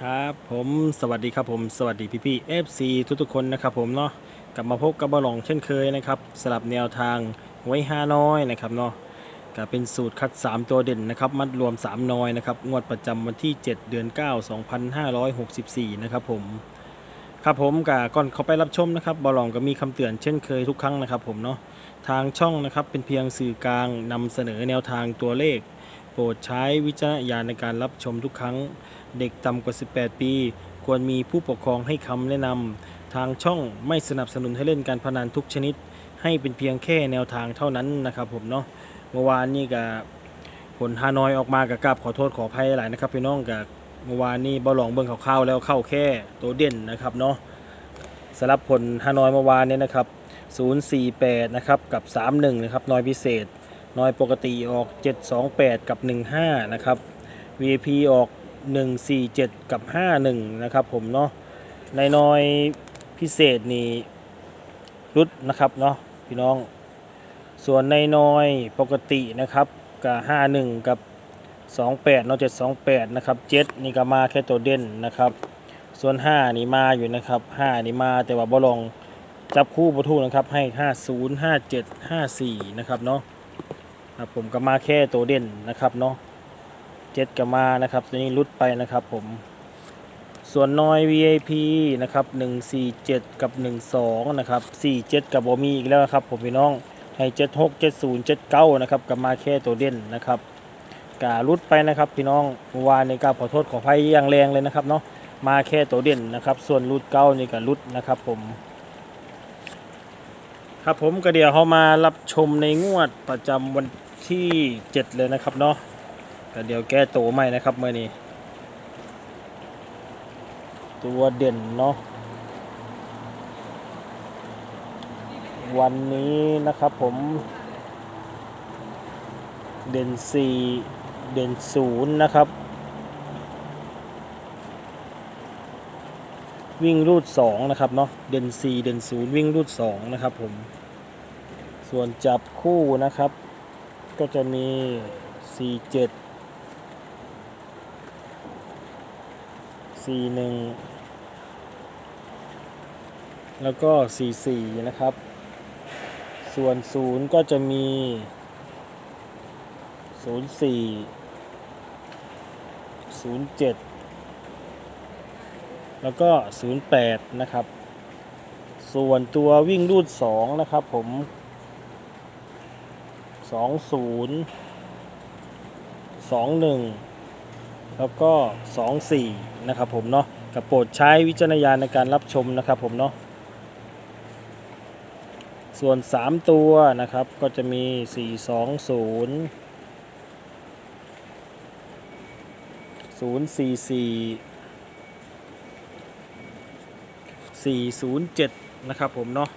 ครับผมสวัสดีครับผมสวัสดีพี่พี่เอฟซีทุกๆคนนะครับผมเนาะกลับมาพบกับบอลลองเช่นเคยนะครับสลับแนวทางไว้ห้าน้อยนะครับเนาะก็เป็นสูตรคัด 3 ตัวเด่นนะครับมัดรวม 3 น้อยนะครับงวดประจำวันที่ 7 เดือน 9 2564 นะครับผมครับผมกับก่อนเขาไปรับชมนะครับบอลลองก็มีคำเตือนเช่นเคยทุกครั้งนะครับผมเนาะทางช่องนะครับเป็นเพียงสื่อกลางนำเสนอแนวทางตัวเลข ปรดใช้วิจารณญาณในการรับชมทุกครั้ง เด็กต่ำกว่า 18 ปี ควรมีผู้ปกครองให้คำแนะนำทางช่องไม่สนับสนุนให้เล่นการพนันทุกชนิด ให้เป็นเพียงแค่แนวทางเท่านั้นนะครับผมเนาะเมื่อวานนี้กับผลฮานอยออกมากับกราบขอโทษขออภัยหลายนะครับพี่น้องกับเมื่อวานนี้บอลลองเบิ่งข่าวๆแล้วเข้าแค่ตัวเด่นนะครับเนาะสำหรับผลฮานอยเมื่อวานนี้นะครับ048 นะครับ กับ 31 นะครับ นอยพิเศษ น้อยปกติออก 728 กับ 15 นะครับ VIP ออก 147 กับ 51 นะครับผมเนาะในน้อยพิเศษนี่รุดนะครับเนาะพี่น้อง ส่วนในน้อยปกตินะครับกับ51 กับ 28เนาะ728 นะครับ 7 นี่ก็มาแค่ตัวเด่นนะครับ ส่วน 5 นี่มาอยู่นะครับ 5 นี่มาแต่ว่าบ่ลองจับคู่ประทูนะครับให้ 50 57 54 นะครับเนาะ ครับผมก็มาแค่ตัวเด่นนะครับเนาะเจ็ดกับมานะครับ ตัวนี้ลุดไปนะครับผมส่วนน้อย VIP นะครับ147 กับ 12 นะครับ 47 กับโบมีอีกแล้วนะครับผมพี่น้องให้ 76 70 79 นะครับกับมาแค่ตัวเด่นนะครับกาลุดไปนะครับพี่น้องเมื่อวานในการขอโทษขอภัยอย่างแรงเลยนะครับเนาะมาแค่ตัวเด่นนะครับ ส่วนลุดเก้านี่ก็ลุดนะครับผม ครับผมก็เดี๋ยวเขามารับชมในงวดประจำวัน ที่ 7 เลยนะครับเนาะก็เดี๋ยวแก้ตัวใหม่นะครับเมื่อนี้ ตัวเด่นเนาะวันนี้นะครับผม เด่น 4 เด่น 0 นะครับ วิ่งรูด 2 นะครับเนาะเด่น 4 เด่น 0 วิ่งรูด 2 นะครับผม ส่วนจับคู่นะครับ ก็จะมี 4 7สี่หนึ่งแล้วก็สี่สี่นะครับ ส่วนศูนย์ก็จะมีศูนย์สี่ศูนย์เจ็ดแล้วก็ศูนย์แปดนะครับ ส่วนตัววิ่งรูดสองนะครับผม สองศูนย์สองหนึ่งแล้วก็24นะครับผมเนาะกับโปรดใช้วิจารณญาณในการรับชมนะครับผมเนาะส่วน 3 ตัวนะครับก็จะมี 420 044 407 นะครับผมเนาะ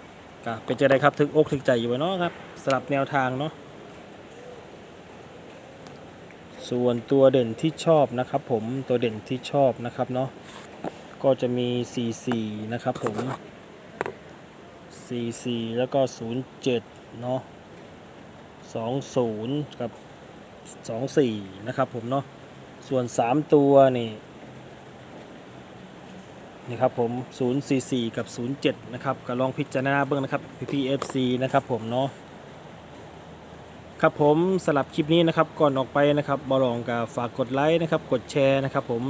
ก็เป็นจะได้ครับ ถึกอกถึกใจอยู่ไว้เนาะครับสลับแนวทางเนาะ ส่วนตัวเด่นที่ชอบนะครับผมตัวเด่นที่ชอบนะครับเนาะก็จะมี 44 นะครับผม 44 แล้วก็ 07 เนาะ20 กับ 24 นะครับผมเนาะส่วน 3 ตัวนี่นี่ครับผม 044 กับ 07 นะครับก็ลองพิจารณาเบื้องนะครับ PPFC นะครับผมเนาะ ครับผมสลับคลิปนี้นะครับก่อนออกไปนะครับบอลองกับฝากกดไลค์นะครับกดแชร์นะครับผม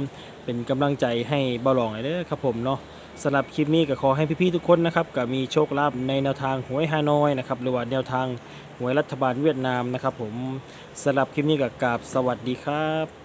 เป็นกำลังใจให้บอลองเลยเด้อครับผมเนาะสลับคลิปนี้ก็ขอให้พี่ๆทุกคนนะครับก็มีโชคลาภในแนวทางหวยฮานอยนะครับหรือว่าแนวทางหวยรัฐบาลเวียดนามนะครับผมสลับคลิปนี้กับกราบสวัสดีครับ